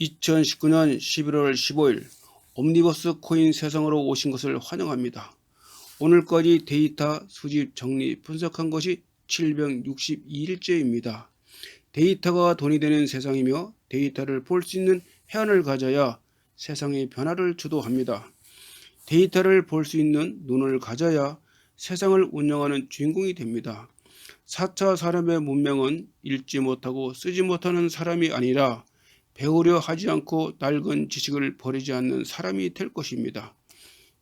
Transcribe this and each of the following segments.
2019년 11월 15일 옴니버스 코인 세상으로 오신 것을 환영합니다. 오늘까지 데이터 수집, 정리, 분석한 것이 762일째입니다. 데이터가 돈이 되는 세상이며 데이터를 볼 수 있는 해안을 가져야 세상의 변화를 주도합니다. 데이터를 볼 수 있는 눈을 가져야 세상을 운영하는 주인공이 됩니다. 4차 산업의 문명은 읽지 못하고 쓰지 못하는 사람이 아니라 배우려 하지 않고 낡은 지식을 버리지 않는 사람이 될 것입니다.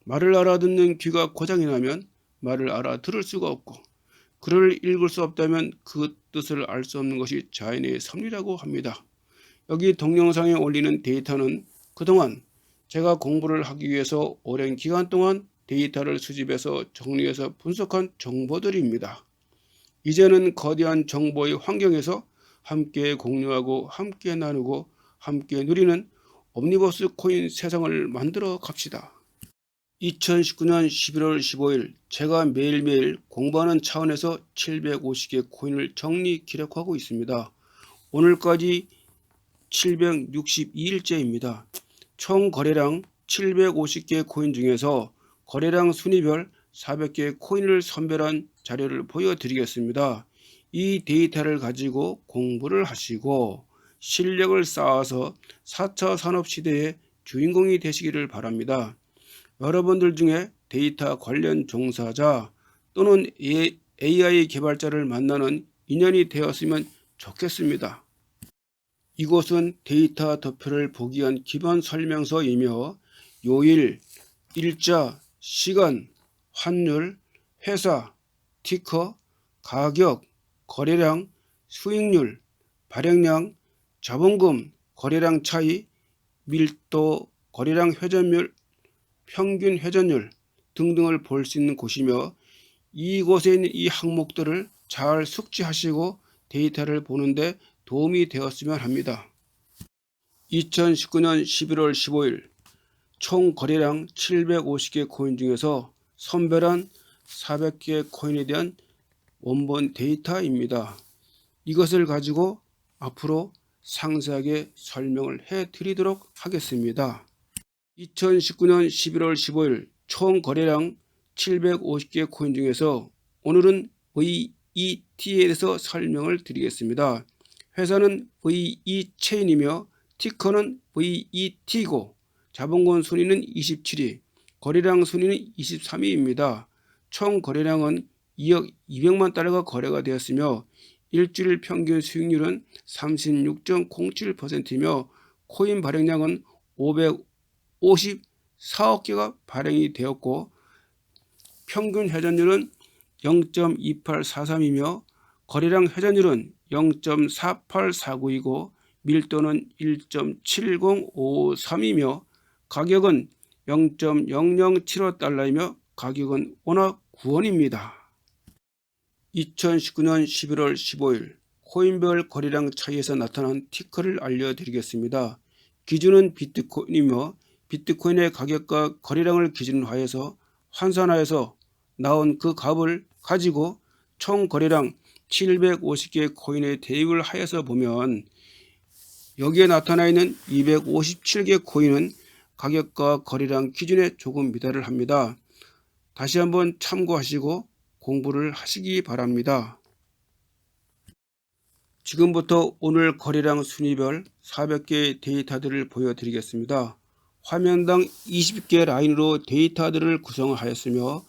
말을 알아듣는 귀가 고장이 나면 말을 알아들을 수가 없고 글을 읽을 수 없다면 그 뜻을 알 수 없는 것이 자연의 섭리라고 합니다. 여기 동영상에 올리는 데이터는 그동안 제가 공부를 하기 위해서 오랜 기간 동안 데이터를 수집해서 정리해서 분석한 정보들입니다. 이제는 거대한 정보의 환경에서 함께 공유하고 함께 나누고 함께 누리는 옴니버스 코인 세상을 만들어 갑시다. 2019년 11월 15일 제가 매일매일 공부하는 차원에서 750개 코인을 정리 기록하고 있습니다. 오늘까지 762일째입니다. 총 거래량 750개 코인 중에서 거래량 순위별 400개 코인을 선별한 자료를 보여드리겠습니다. 이 데이터를 가지고 공부를 하시고 실력을 쌓아서 4차 산업 시대의 주인공이 되시기를 바랍니다. 여러분들 중에 데이터 관련 종사자 또는 AI 개발자를 만나는 인연이 되었으면 좋겠습니다. 이곳은 데이터 도표를 보기 위한 기본 설명서이며 요일, 일자, 시간, 환율, 회사, 티커, 가격, 거래량, 수익률, 발행량, 자본금, 거래량 차이, 밀도, 거래량 회전율, 평균 회전율 등등을 볼 수 있는 곳이며 이곳에 있는 이 항목들을 잘 숙지하시고 데이터를 보는데 도움이 되었으면 합니다. 2019년 11월 15일 총 거래량 750개 코인 중에서 선별한 400개 코인에 대한 원본 데이터입니다. 이것을 가지고 앞으로 상세하게 설명을 해 드리도록 하겠습니다. 2019년 11월 15일 총 거래량 750개 코인 중에서 오늘은 VET에 대해서 설명을 드리겠습니다. 회사는 VE 체인이며 티커는 VET고 자본금 순위는 27위, 거래량 순위는 23위입니다. 총 거래량은 2억 200만 달러가 거래가 되었으며 일주일 평균 수익률은 36.07%이며 코인 발행량은 554억 개가 발행이 되었고 평균 회전율은 0.2843이며 거래량 회전율은 0.4849이고 밀도는 1.7053이며 가격은 0.0075달러이며 가격은 원화 9원입니다. 2019년 11월 15일 코인별 거래량 차이에서 나타난 티커를 알려드리겠습니다. 기준은 비트코인이며 비트코인의 가격과 거래량을 하여서 환산하여서 나온 그 값을 가지고 총 거래량 750개 코인에 대입을 하여서 보면 여기에 나타나 있는 257개 코인은 가격과 거래량 기준에 조금 미달을 합니다. 다시 한번 참고하시고 공부를 하시기 바랍니다. 지금부터 오늘 거래량 순위별 400개 데이터들을 보여드리겠습니다. 화면당 20개 라인으로 데이터들을 구성하였으며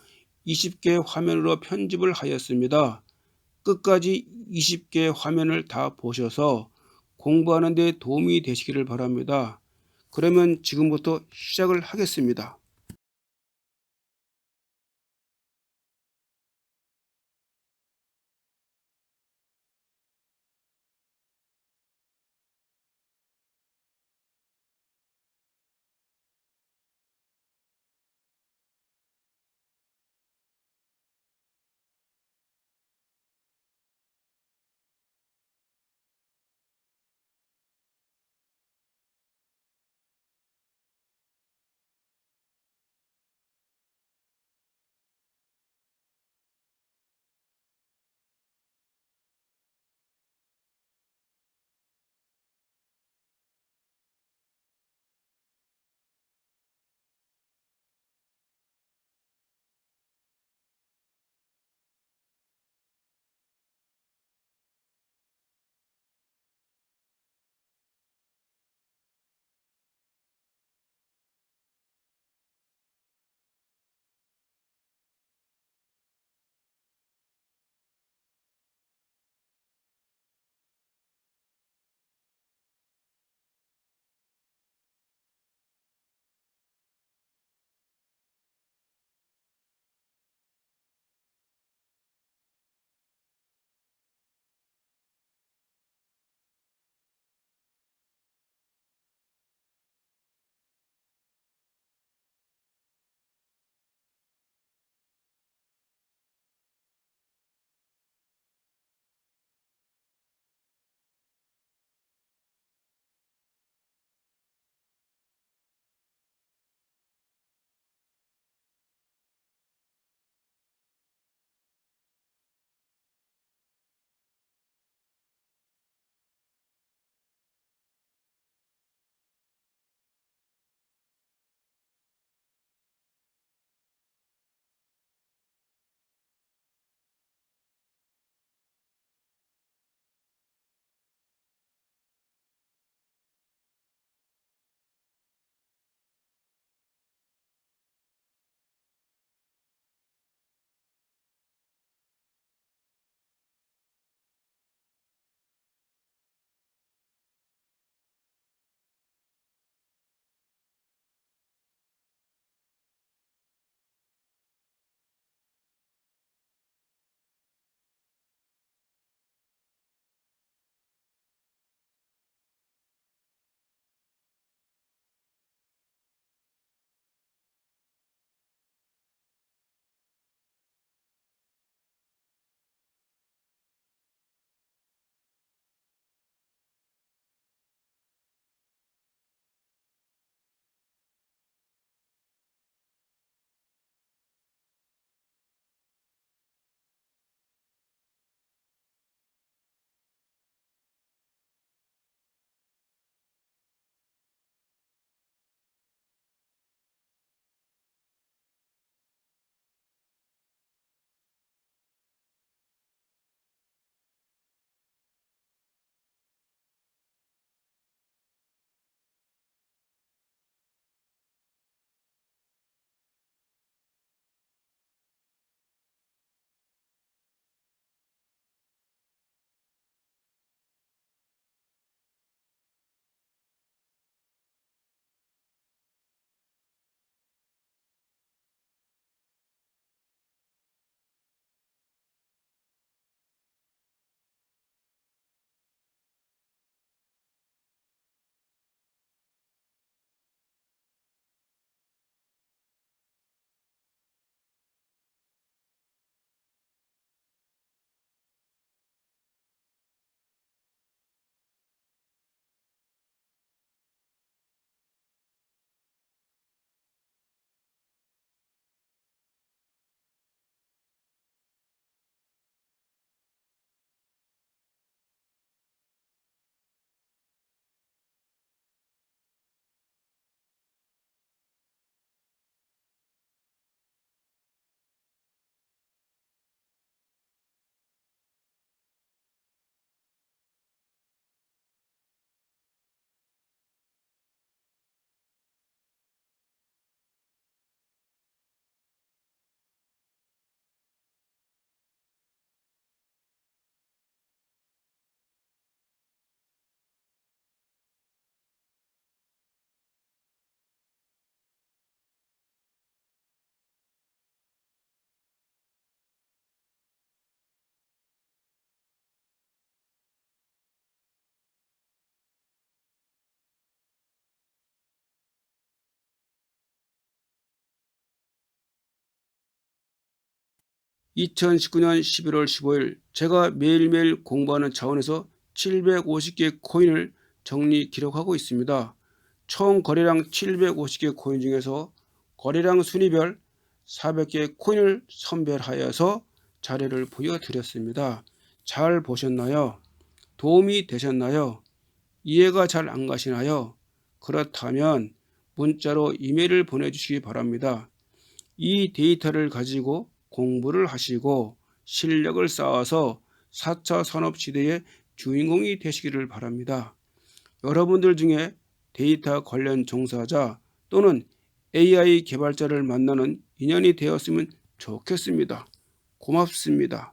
20개 화면으로 편집을 하였습니다. 끝까지 20개 화면을 다 보셔서 공부하는 데 도움이 되시기를 바랍니다. 그러면 지금부터 시작을 하겠습니다. 2019년 11월 15일 제가 매일매일 공부하는 차원에서 750개 코인을 정리 기록하고 있습니다. 총 거래량 750개 코인 중에서 거래량 순위별 400개 코인을 선별하여서 자료를 보여드렸습니다. 잘 보셨나요? 도움이 되셨나요? 이해가 잘 안 가시나요? 그렇다면 문자로 이메일을 보내주시기 바랍니다. 이 데이터를 가지고 공부를 하시고 실력을 쌓아서 4차 산업시대의 주인공이 되시기를 바랍니다. 여러분들 중에 데이터 관련 종사자 또는 AI 개발자를 만나는 인연이 되었으면 좋겠습니다. 고맙습니다.